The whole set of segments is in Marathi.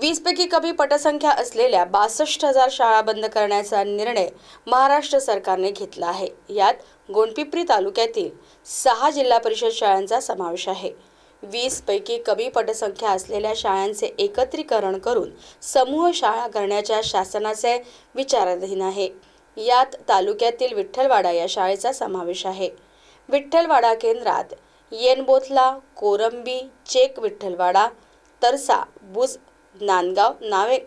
वीसपैकी कमी पटसंख्या असलेल्या बासष्ट हजार शाळा बंद करण्याचा निर्णय महाराष्ट्र सरकारने घेतला आहे. यात गोंडपिपरी तालुक्यातील सहा जिल्हा परिषद शाळांचा समावेश आहे. वीसपैकी कमी पटसंख्या असलेल्या शाळांचे एकत्रीकरण करून समूह शाळा करण्याच्या शासनाचे विचाराधीन आहे. यात तालुक्यातील विठ्ठलवाडा या शाळेचा समावेश आहे. विठ्ठलवाडा केंद्रात येनबोथला कोरंबी चेक विठ्ठलवाडा तरसा बुज नांदगाव नावे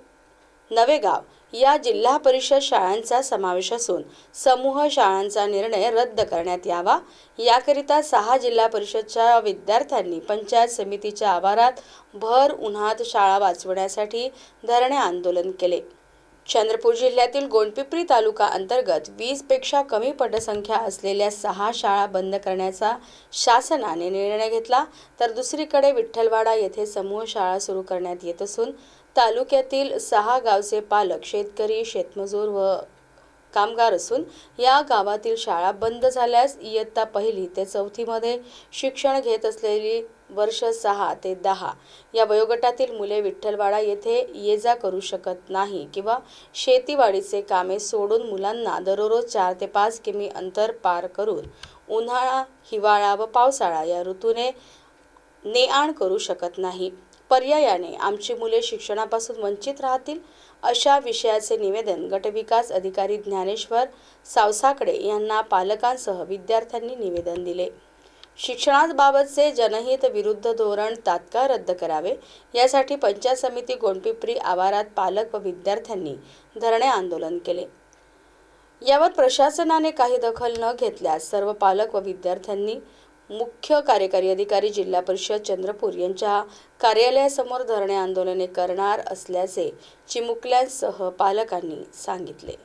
नवेगाव या जिल्हा परिषद शाळांचा समावेश असून समूह शाळांचा निर्णय रद्द करण्यात यावा. याकरिता सहा जिल्हा परिषदच्या विद्यार्थ्यांनी पंचायत समितीच्या आवारात भर उन्हात शाळा वाचवण्यासाठी धरणे आंदोलन केले. चंद्रपूर जिल्ह्यातील गोंडपिपरी तालुका अंतर्गत वीसपेक्षा कमी पटसंख्या असलेल्या सहा शाळा बंद करण्याचा शासनाने निर्णय घेतला. तर दुसरीकडे विठ्ठलवाडा येथे समूह शाळा सुरू करण्यात येत असून तालुक्यातील सहा गावचे पालक शेतकरी शेतमजूर व कामगार असून या गावातील शाळा बंद झाल्यास इयत्ता पहिली ते चौथीमध्ये शिक्षण घेत असलेली वर्ष सहा ते दहा. या वयोगटातील मुले विठ्ठलवाडा येथे ये जा करू शकत नाही किंवा शेतीवाडीचे कामे सोडून मुलांना दररोज चार ते पाच किमी अंतर पार करून उन्हाळा हिवाळा व पावसाळा या ऋतूने ने आण करू शकत नाही. पर्यायाने आमची मुले शिक्षणापासून वंचित राहतील अशा विषयाचे निवेदन गटविकास अधिकारी ज्ञानेश्वर सावसाकडे यांना पालकांसह विद्यार्थ्यांनी निवेदन दिले. शिक्षणाबाबतचे जनहित विरुद्ध धोरण तात्काळ रद्द करावे. यासाठी पंचायत समिती गोंडपिंपरी आवारात पालक व विद्यार्थ्यांनी धरणे आंदोलन केले. यावर प्रशासनाने काही दखल न घेतल्यास सर्व पालक व विद्यार्थ्यांनी मुख्य कार्यकारी अधिकारी जिल्हा परिषद चंद्रपूर यांच्या कार्यालयासमोर धरणे आंदोलने करणार असल्याचे चिमुकल्यांसह पालकांनी सांगितले.